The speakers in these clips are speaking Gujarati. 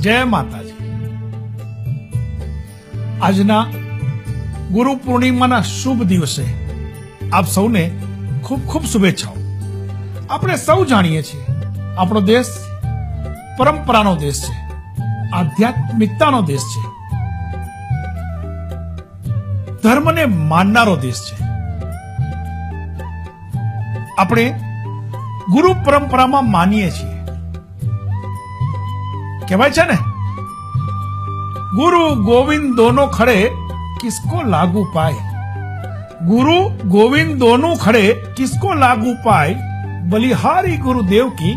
જય માતાજી. આજના ગુરુ પૂર્ણિમાના શુભ દિવસે આપ સૌને ખૂબ ખૂબ શુભેચ્છાઓ. આપણે સૌ જાણીએ છીએ, આપણો દેશ પરંપરાનો દેશ છે, આધ્યાત્મિકતાનો દેશ છે, ધર્મને માનનારો દેશ છે. આપણે ગુરુ પરંપરામાં માનીએ છીએ કહેવાય છે ને? ગુરુ ગોવિંદોનો ખડે કિસકો લાગુ પાય. ગુરુ ગોવિંદોનું ખડે કિસકો લાગુ પાય. બલિહારી ગુરુદેવ કી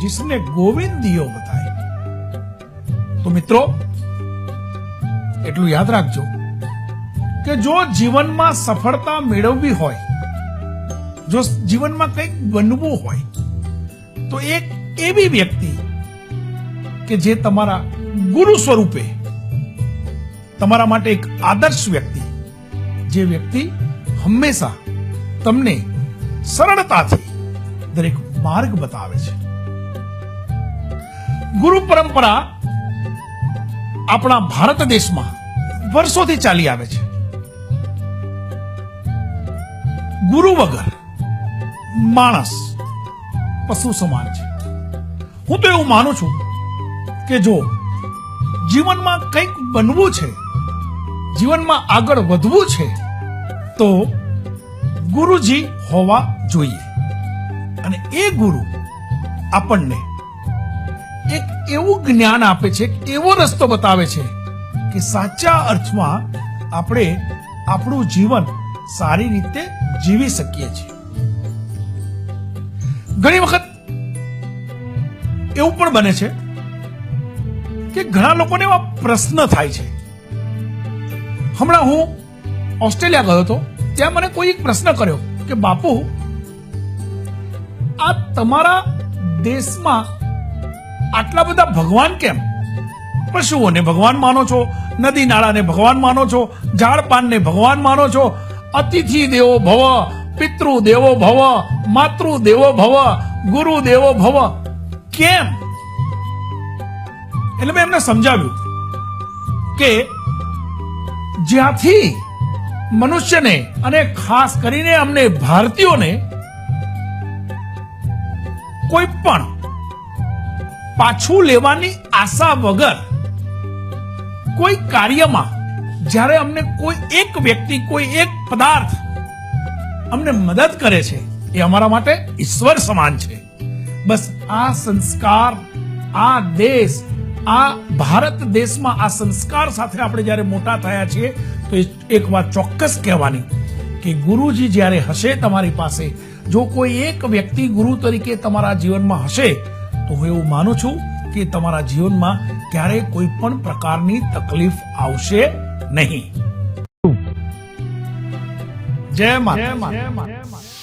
જિસને ગોવિંદિયો બતાય. તો મિત્રો, એટલું યાદ રાખજો કે જો જીવનમાં સફળતા મેળવવી હોય, જો જીવનમાં કંઈક બનવું હોય, તો એક એવી વ્યક્તિ કે જે તમારા ગુરુ સ્વરૂપે તમારા માટે એક આદર્શ વ્યક્તિ, જે વ્યક્તિ હંમેશા તમને સરળતાથી દરેક માર્ગ બતાવે છે. ગુરુ પરંપરા આપણા ભારત દેશમાં વર્ષોથી ચાલી આવે છે. ગુરુ વગર માણસ પશુ સમાન છે. હું તો એવું માનું છું કે જો જીવનમાં કંઈક બનવું છે, જીવનમાં આગળ વધવું છે, તો ગુરુજી હોવા જોઈએ. અને એ ગુરુ આપણને એક એવું જ્ઞાન આપે છે એવો રસ્તો બતાવે છે કે સાચા અર્થમાં આપણે આપણું જીવન સારી રીતે જીવી શકીએ છીએ. ઘણી વખત એવું પણ બને છે કે ઘણા લોકોને એવા પ્રશ્ન થાય છે. હમણાં હું ઓસ્ટ્રેલિયા ગયો હતો, ત્યાં મને કોઈ એક પ્રશ્ન કર્યો કે બાપુ, આ તમારા દેશમાં આટલા બધા ભગવાન કેમ? પશુઓને ભગવાન માનો છો, નદી નાળાને ભગવાન માનો છો ઝાડ પાનને ભગવાન માનો છો, અતિથિ દેવો ભવ, પિતૃ દેવો ભવ, માતૃ દેવો ભવ, ગુરુ દેવો ભવ, કેમ? એટલે મેં એમને સમજાવ્યું કે જ્યાંથી મનુષ્યને અને ખાસ કરીને અમને ભારતીયોને કોઈ પણ પાછું લેવાની આશા વગર કોઈ કાર્યમાં જ્યારે અમને કોઈ એક વ્યક્તિ, કોઈ એક પદાર્થ અમને મદદ કરે છે, એ અમારા માટે ઈશ્વર સમાન છે. બસ આ સંસ્કાર, આ દેશ આ ભારત દેશમાં આ સંસ્કાર સાથે આપણે જ્યારે મોટા થયા છીએ, તો એક વાત ચોક્કસ કહેવાની કે ગુરુજી જ્યારે હશે તમારી પાસે, જો કોઈ એક વ્યક્તિ ગુરુ તરીકે તમારા જીવનમાં હશે, તો હું એવું માનું છું કે તમારા જીવનમાં ક્યારેય કોઈ પણ પ્રકારની તકલીફ આવશે નહીં. જય માતા